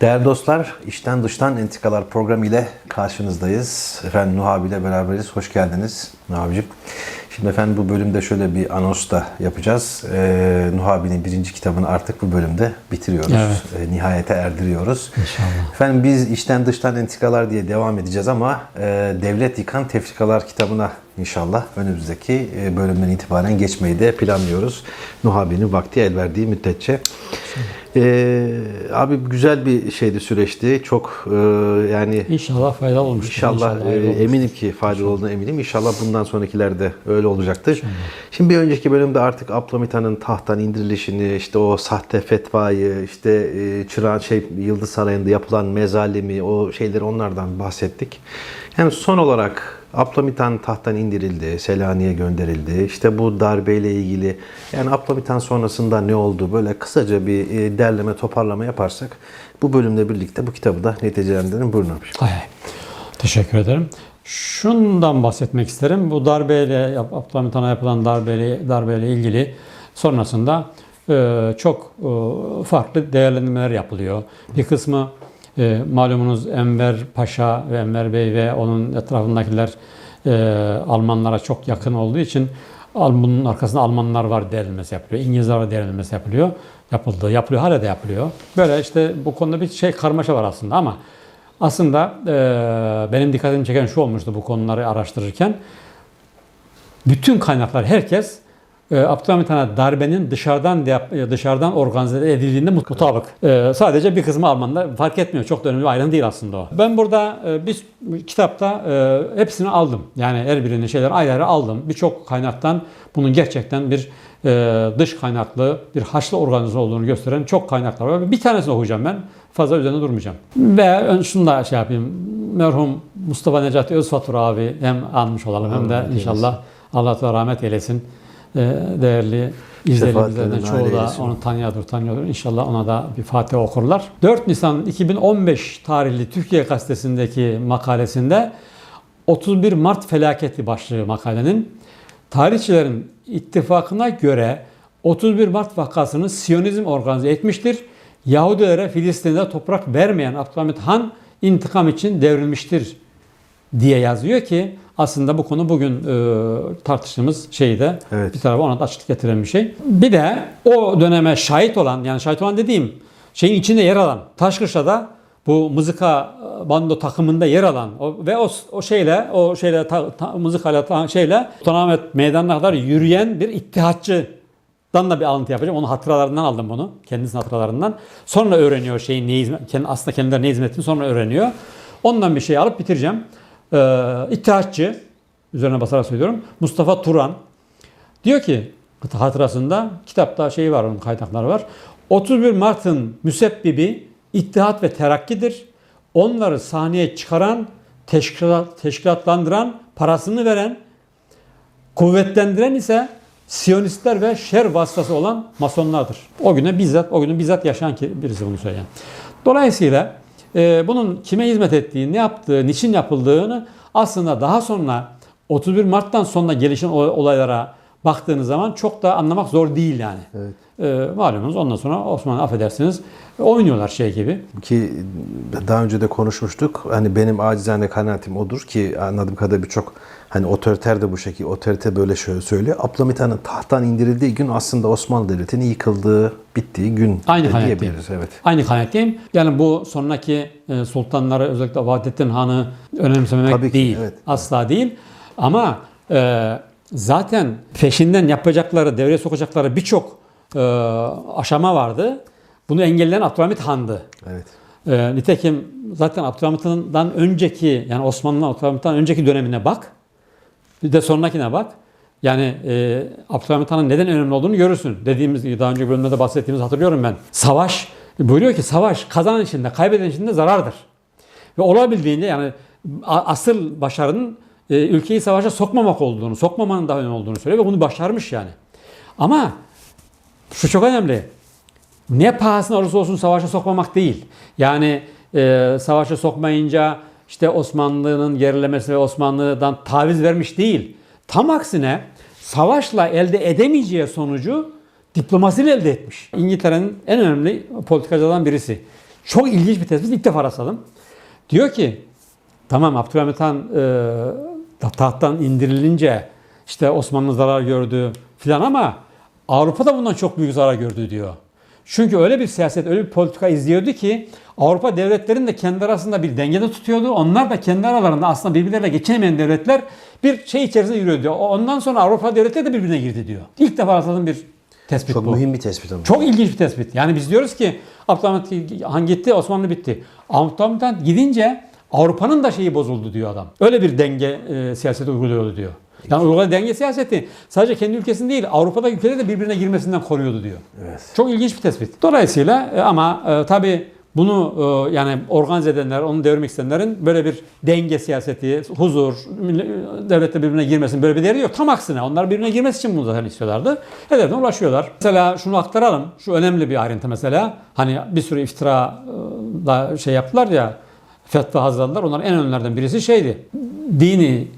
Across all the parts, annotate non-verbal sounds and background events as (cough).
Değerli dostlar, içten dıştan entrikalar programı ile karşınızdayız. Efendim Nuh abiyle beraberiz. Hoş geldiniz Nuh abicim. Şimdi efendim bu bölümde şöyle bir anons da yapacağız. Ee, Nuh abinin birinci kitabını artık bu bölümde bitiriyoruz. Evet. Ee, nihayete erdiriyoruz. İnşallah. Efendim biz içten dıştan entrikalar diye devam edeceğiz ama e, Devlet Yıkan Tefrikalar kitabına inşallah önümüzdeki e, bölümden itibaren geçmeyi de planlıyoruz. Nuh abinin vakti el verdiği müddetçe. Ee, abi güzel bir şeydi süreçti. Çok e, yani İnşallah faydalı olmuştur. İnşallah, e, hayırlı olmuştur. eminim ki faydalı olduğuna eminim. İnşallah bundan sonrakilerde öyle olacaktır. Şimdi bir önceki bölümde artık Ablamita'nın tahttan indirilişini, işte o sahte fetvayı, işte e, Çırağan şey Yıldız Sarayı'nda yapılan mezalimi, o şeyleri onlardan bahsettik. Yani son olarak Ablamita'nın tahttan indirildi, Selanik'e gönderildi. İşte bu darbeyle ilgili yani Ablamita'nın sonrasında ne oldu böyle kısaca bir e, derleme toparlama yaparsak bu bölümle birlikte bu kitabı da neticelendirelim. Buyurun abi. Hay hay. Teşekkür ederim. Şundan bahsetmek isterim. Bu darbeyle, Abdülhamit'e yapılan darbeyle, darbeyle ilgili sonrasında e, çok e, farklı değerlendirmeler yapılıyor. Bir kısmı e, malumunuz Enver Paşa ve Enver Bey ve onun etrafındakiler e, Almanlara çok yakın olduğu için bunun arkasında Almanlar var değerlendirmesi yapılıyor. İngilizler var değerlendirmesi yapılıyor. Yapıldı, yapılıyor, hala da yapılıyor. Böyle işte bu konuda bir şey karmaşa var aslında ama aslında e, benim dikkatimi çeken şu olmuştu bu konuları araştırırken. Bütün kaynaklar, herkes Abdülhamit Han'a darbenin dışarıdan e, dışarıdan organize edildiğinde mut- mutabık. E, sadece bir kısmı Almanlar fark etmiyor. Çok da önemli bir ayrım değil aslında o. Ben burada e, bir kitapta e, hepsini aldım. Yani her birinin şeyler ayrı ayrı aldım. Birçok kaynaktan bunun gerçekten bir dış kaynaklı bir haçlı organize olduğunu gösteren çok kaynaklar var. Bir tanesini okuyacağım ben. Fazla üzerine durmayacağım. Ve şunu da şey yapayım. Merhum Mustafa Necati Özfatur abi hem anmış olalım hem de inşallah Allah rahmet eylesin. E, değerli Şefaatlerine çoğu da onu tanıyordur, tanıyordur. İnşallah ona da bir Fatiha okurlar. 4 Nisan 2015 tarihli Türkiye Gazetesi'ndeki makalesinde 31 Mart felaketi başlığı makalenin tarihçilerin ittifakına göre 31 Mart vakasını Siyonizm organize etmiştir. Yahudilere Filistin'de toprak vermeyen Abdülhamit Han intikam için devrilmiştir diye yazıyor ki aslında bu konu bugün e, tartıştığımız şeyde Evet. bir tarafa ona da açıklık getiren bir şey. Bir de o döneme şahit olan yani şahit olan dediğim şeyin içinde yer alan Taşkışla'da bu mızıka e, bando takımında yer alan o, ve o, o şeyle o şeyle ta, ta, mızıkayla ta, şeyle Sultanahmet meydanına kadar yürüyen bir ittihatçı Dan da bir alıntı yapacağım. Onun hatıralarından aldım bunu. Kendisinin hatıralarından. Sonra öğreniyor şeyin ne hizmet, kendi, aslında kendileri ne hizmetini sonra öğreniyor. Ondan bir şey alıp bitireceğim. Ee, İttihatçı, üzerine basarak söylüyorum. Mustafa Turan diyor ki hatırasında kitapta şey var onun kaynakları var. 31 Mart'ın müsebbibi ittihat ve terakkidir. Onları sahneye çıkaran, teşkilat, teşkilatlandıran, parasını veren, Kuvvetlendiren ise Siyonistler ve şer vasıtası olan masonlardır. O güne bizzat, o günü bizzat yaşayan birisi bunu söyleyen. Dolayısıyla e, bunun kime hizmet ettiği, ne yaptığı, niçin yapıldığını aslında daha sonra 31 Mart'tan sonra gelişen olaylara baktığınız zaman çok da anlamak zor değil yani. Evet. E, malumunuz ondan sonra Osmanlı affedersiniz oynuyorlar şey gibi. Ki daha önce de konuşmuştuk. Hani benim acizane kanaatim odur ki anladığım kadarıyla birçok hani otoriter de bu şekilde otorite böyle şöyle söylüyor. Abdülhamit'in tahttan indirildiği gün aslında Osmanlı Devleti'nin yıkıldığı, bittiği gün Aynı diyebiliriz. Evet. Aynı kanaatteyim. Yani bu sonraki e, sultanları özellikle Vahdettin Han'ı önemsememek Tabii ki, değil. evet. Asla değil. Ama e, zaten peşinden yapacakları, devreye sokacakları birçok e, aşama vardı. Bunu engelleyen Abdülhamit Han'dı. Evet. E, nitekim zaten Abdülhamit'ten önceki yani Osmanlı Abdülhamit'ten önceki dönemine bak. Bir de sonrakine bak. Yani e, Abdülhamit Han'ın neden önemli olduğunu görürsün. Dediğimiz gibi daha önce bölümde de bahsettiğimizi hatırlıyorum ben. Savaş, buyuruyor ki savaş kazanan içinde, kaybeden içinde zarardır. Ve olabildiğince yani asıl başarının e, ülkeyi savaşa sokmamak olduğunu, sokmamanın daha önemli olduğunu söylüyor ve bunu başarmış yani. Ama şu çok önemli. Ne pahasına olursa olsun savaşa sokmamak değil. Yani e, savaşa sokmayınca işte Osmanlı'nın gerilemesi ve Osmanlı'dan taviz vermiş değil. Tam aksine savaşla elde edemeyeceği sonucu diplomasiyle elde etmiş. İngiltere'nin en önemli politikacılardan birisi. Çok ilginç bir tespit. İlk defa rastladım. Diyor ki tamam Abdülhamit Han e, tahttan indirilince işte Osmanlı zarar gördü filan ama Avrupa da bundan çok büyük zarar gördü diyor. Çünkü öyle bir siyaset, öyle bir politika izliyordu ki Avrupa devletlerini de kendi arasında bir dengede tutuyordu. Onlar da kendi aralarında aslında birbirleriyle geçinemeyen devletler bir şey içerisinde yürüyordu diyor. Ondan sonra Avrupa devletleri de birbirine girdi diyor. İlk defa rastladığım bir tespit Çok bu. mühim bir tespit ama. Çok ilginç bir tespit. Yani biz diyoruz ki Abdülhamit Han gitti, Osmanlı bitti. Abdülhamit Han gidince Avrupa'nın da şeyi bozuldu diyor adam. Öyle bir denge e, siyaseti uyguluyordu diyor. Yani uyguladığı denge siyaseti sadece kendi ülkesinin değil Avrupa'da ülkeleri de birbirine girmesinden koruyordu diyor. Evet. Çok ilginç bir tespit. Dolayısıyla e, ama e, tabii bunu e, yani organize edenler, onu devirmek isteyenlerin böyle bir denge siyaseti, huzur, devlette birbirine girmesin böyle bir değeri yok. Tam aksine onlar birbirine girmesi için bunu zaten istiyorlardı. Hedefine ulaşıyorlar. Mesela şunu aktaralım. Şu önemli bir ayrıntı mesela. Hani bir sürü iftira e, da şey yaptılar ya fetva hazırladılar. Onların en önemlilerden birisi şeydi. Dini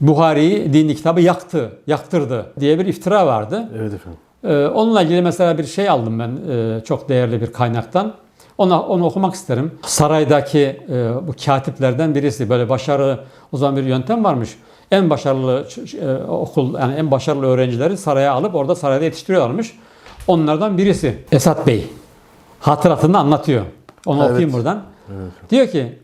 Buhari'yi, dini kitabı yaktı, yaktırdı diye bir iftira vardı. Evet efendim. Ee, onunla ilgili mesela bir şey aldım ben e, çok değerli bir kaynaktan. Ona, onu okumak isterim. Saraydaki e, bu katiplerden birisi böyle başarı o zaman bir yöntem varmış. En başarılı e, okul yani en başarılı öğrencileri saraya alıp orada sarayda yetiştiriyorlarmış. Onlardan birisi Esat Bey hatıratını anlatıyor. Onu Evet. okuyayım buradan. Diyor ki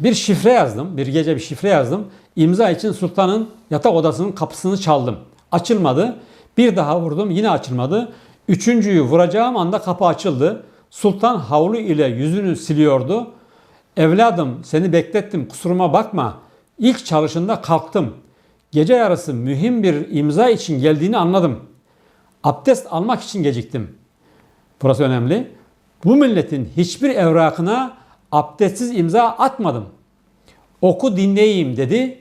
bir şifre yazdım. Bir gece bir şifre yazdım. İmza için sultanın yatak odasının kapısını çaldım. Açılmadı. Bir daha vurdum. Yine açılmadı. Üçüncüyü vuracağım anda kapı açıldı. Sultan havlu ile yüzünü siliyordu. Evladım seni beklettim kusuruma bakma. İlk çalışında kalktım. Gece yarısı mühim bir imza için geldiğini anladım. Abdest almak için geciktim. Burası önemli. Bu milletin hiçbir evrakına abdestsiz imza atmadım. Oku dinleyeyim dedi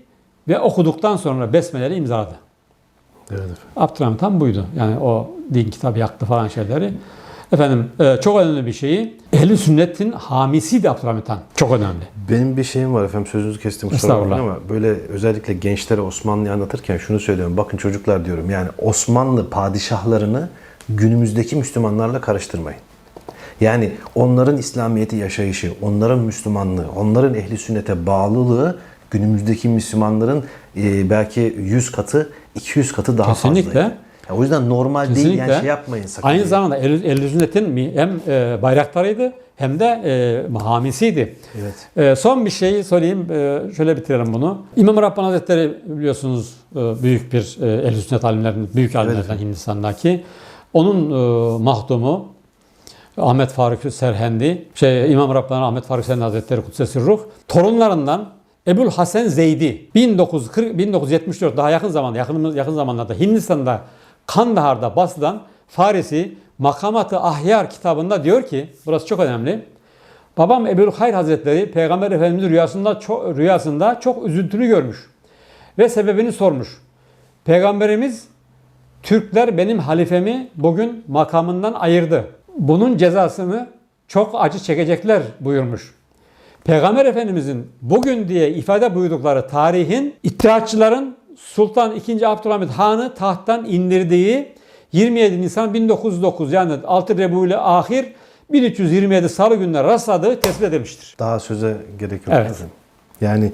ve okuduktan sonra besmele'yi imzaladı. Evet efendim. Abdülhamit Han buydu. Yani o din kitabı yaktı falan şeyleri. Efendim e, çok önemli bir şeyi. Ehli sünnetin hamisiydi Abdülhamit Han. Çok önemli. Benim bir şeyim var efendim sözünüzü kestim kusura bakmayın ama böyle özellikle gençlere Osmanlı'yı anlatırken şunu söylüyorum. Bakın çocuklar diyorum yani Osmanlı padişahlarını günümüzdeki Müslümanlarla karıştırmayın. Yani onların İslamiyeti yaşayışı, onların Müslümanlığı, onların ehli sünnete bağlılığı günümüzdeki Müslümanların e, belki 100 katı, 200 katı daha Kesinlikle. fazla. Ya o yüzden normal değil yani Kesinlikle. şey yapmayın sakın. Aynı Yani. zamanda Ehl-i Sünnet'in hem e, bayraktarıydı hem de e, hamisiydi. Evet. E, son bir şey söyleyeyim. E, şöyle bitirelim bunu. İmam Rabbani Hazretleri biliyorsunuz e, büyük bir e, Ehl-i Sünnet alimlerinden, büyük alimlerden efendim. Hindistan'daki. Onun e, mahdumu Ahmet Faruk Serhendi, şey İmam Rabbani Ahmet Faruk Serhendi Hazretleri Kudsesi Ruh, torunlarından Ebul Hasan Zeydi 1940 1974 daha yakın zamanda yakın yakın zamanlarda Hindistan'da Kandahar'da basılan Farisi Makamat-ı Ahyar kitabında diyor ki burası çok önemli. Babam Ebul Hayr Hazretleri Peygamber Efendimiz rüyasında çok, rüyasında çok üzüntülü görmüş ve sebebini sormuş. Peygamberimiz Türkler benim halifemi bugün makamından ayırdı. Bunun cezasını çok acı çekecekler buyurmuş. Peygamber Efendimizin bugün diye ifade buyurdukları tarihin İttihatçıların Sultan II. Abdülhamit Han'ı tahttan indirdiği 27 Nisan 1909 yani 6 Rebule ahir 1327 Salı gününe rastladığı tespit edilmiştir. Daha söze gerek yok. Evet. Yani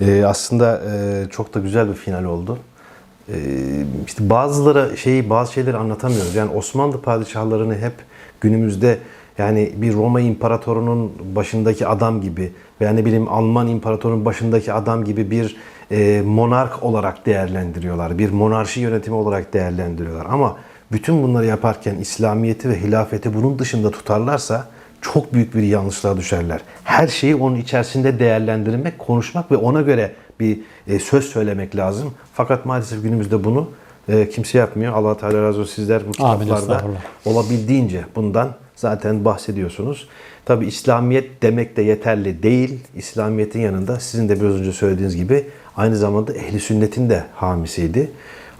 e, aslında e, çok da güzel bir final oldu. E, işte bazıları şeyi bazı şeyleri anlatamıyoruz. Yani Osmanlı padişahlarını hep günümüzde yani bir Roma imparatorunun başındaki adam gibi veya ne bileyim Alman imparatorunun başındaki adam gibi bir e, monark olarak değerlendiriyorlar. Bir monarşi yönetimi olarak değerlendiriyorlar. Ama bütün bunları yaparken İslamiyeti ve hilafeti bunun dışında tutarlarsa çok büyük bir yanlışlığa düşerler. Her şeyi onun içerisinde değerlendirmek, konuşmak ve ona göre bir e, söz söylemek lazım. Fakat maalesef günümüzde bunu e, kimse yapmıyor. Allah Teala razı olsun sizler bu kitaplarda olabildiğince bundan zaten bahsediyorsunuz. Tabi İslamiyet demek de yeterli değil. İslamiyet'in yanında sizin de biraz önce söylediğiniz gibi aynı zamanda ehli sünnetin de hamisiydi.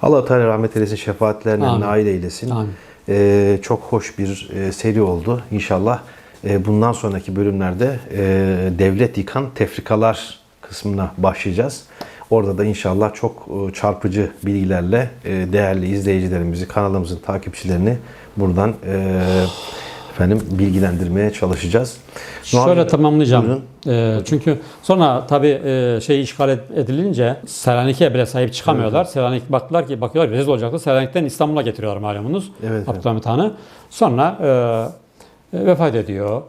Allah Teala rahmet eylesin, şefaatlerine Amin. nail eylesin. Amin. Ee, çok hoş bir e, seri oldu. İnşallah e, bundan sonraki bölümlerde e, devlet yıkan tefrikalar kısmına başlayacağız. Orada da inşallah çok e, çarpıcı bilgilerle e, değerli izleyicilerimizi, kanalımızın takipçilerini buradan e, efendim bilgilendirmeye çalışacağız. Şöyle Muhammed- tamamlayacağım. Buyurun. Ee, çünkü sonra tabii e, şey işgal ed- edilince Selanik'e bile sahip çıkamıyorlar. Selanik baktılar ki bakıyorlar rezil olacaktı. Selanik'ten İstanbul'a getiriyorlar malumunuz. Evet, evet. Abdülhamit Han'ı. Sonra e, e, vefat ediyor.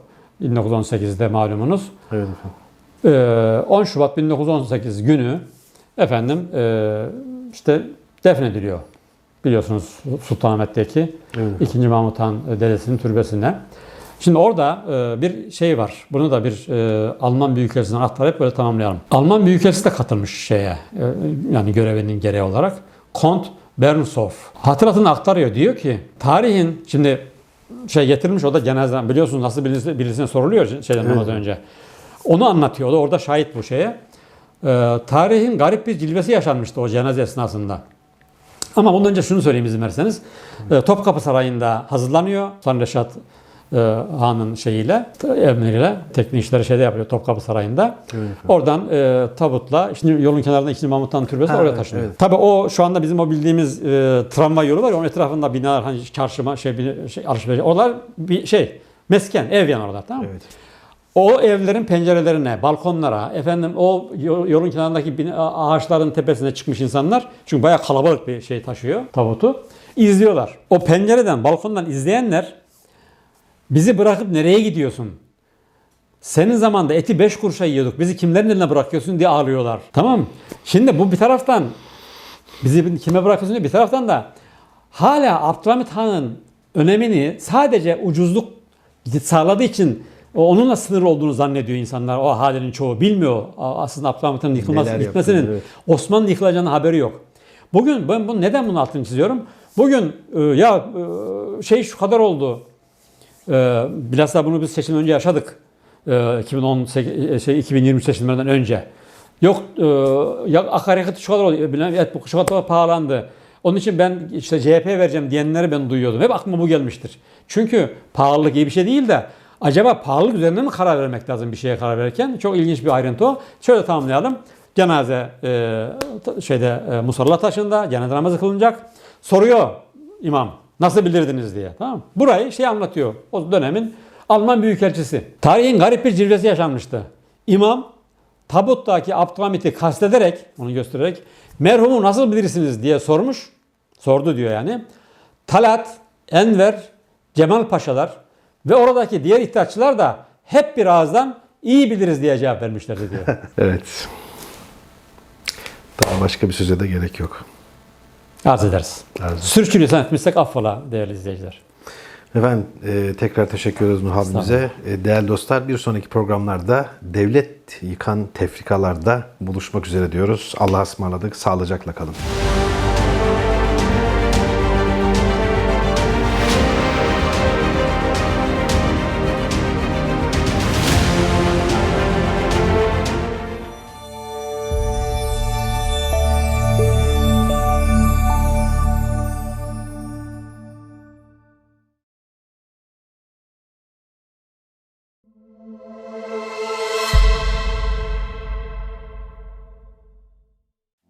1918'de malumunuz. Evet efendim. Ee, 10 Şubat 1918 günü efendim e, işte defnediliyor. Biliyorsunuz Sultanahmet'teki Evet. 2. Mahmut Han dedesinin türbesine. Şimdi orada e, bir şey var. Bunu da bir e, Alman Büyükelçisi'nden aktarıp böyle tamamlayalım. Alman Büyükelçisi de katılmış şeye. yani görevinin gereği olarak. Kont Bernshoff. Hatıratını aktarıyor. Diyor ki tarihin şimdi şey getirmiş o da cenazeden biliyorsunuz nasıl birisi, birisine soruluyor şeyden Evet. önce. Onu anlatıyor. O da orada şahit bu şeye. E, tarihin garip bir cilvesi yaşanmıştı o cenaze esnasında. Ama bundan önce şunu söyleyeyim izin verirseniz. E, Topkapı Sarayı'nda hazırlanıyor. Sultan Reşat e, Han'ın şeyiyle, emriyle teknik işleri şeyde yapıyor Topkapı Sarayı'nda. Oradan e, tabutla, şimdi yolun kenarında 2. Mahmut Han Türbesi Ha, oraya evet, taşınıyor. evet. Tabii o şu anda bizim o bildiğimiz e, tramvay yolu var ya onun etrafında binalar hani çarşıma şey, şey alışveriş. Oralar bir şey mesken, ev yan oralar tamam mı? Evet. O evlerin pencerelerine, balkonlara, efendim o yo- yolun kenarındaki ağaçların tepesine çıkmış insanlar çünkü bayağı kalabalık bir şey taşıyor tabutu. izliyorlar. O pencereden, balkondan izleyenler bizi bırakıp nereye gidiyorsun? Senin zamanda eti 5 kuruşa yiyorduk. Bizi kimlerin eline bırakıyorsun diye ağlıyorlar. Tamam? Şimdi bu bir taraftan bizi kime bırakıyorsun diye bir taraftan da hala Abdülhamit Han'ın önemini sadece ucuzluk sağladığı için onunla sınır olduğunu zannediyor insanlar. O ahalenin çoğu bilmiyor. Aslında Abdülhamit Han'ın yıkılması, Neler gitmesinin yaptığını, evet. Osmanlı yıkılacağının haberi yok. Bugün ben bunu neden bunun altını çiziyorum? Bugün e, ya e, şey şu kadar oldu. E, bilhassa bunu biz seçim önce yaşadık. E, 2018 e, şey 2023 seçimlerinden önce. Yok ya akaryakıt şu kadar oldu. Bilmem et bu şu kadar pahalandı. Onun için ben işte CHP vereceğim diyenleri ben duyuyordum. Hep aklıma bu gelmiştir. Çünkü pahalılık iyi bir şey değil de acaba pahalılık üzerine mi karar vermek lazım bir şeye karar verirken? Çok ilginç bir ayrıntı o. Şöyle tamamlayalım. Cenaze e, şeyde e, musalla taşında cenaze namazı kılınacak. Soruyor imam nasıl bilirdiniz diye. Tamam? Burayı şey anlatıyor. O dönemin Alman Büyükelçisi. Tarihin garip bir cilvesi yaşanmıştı. İmam tabuttaki Abdülhamit'i kastederek, onu göstererek merhumu nasıl bilirsiniz diye sormuş. Sordu diyor yani. Talat, Enver, Cemal Paşalar ve oradaki diğer ihtiyaççılar da hep bir ağızdan iyi biliriz diye cevap vermişlerdi diyor. (laughs) Evet. Daha başka bir söze de gerek yok. Arz ederiz. Ederiz. Sürçülisan etmişsek affola değerli izleyiciler. Efendim e, tekrar teşekkür ediyoruz Nuh abimize. E, değerli dostlar bir sonraki programlarda devlet yıkan tefrikalarda buluşmak üzere diyoruz. Allah'a ısmarladık. Sağlıcakla kalın.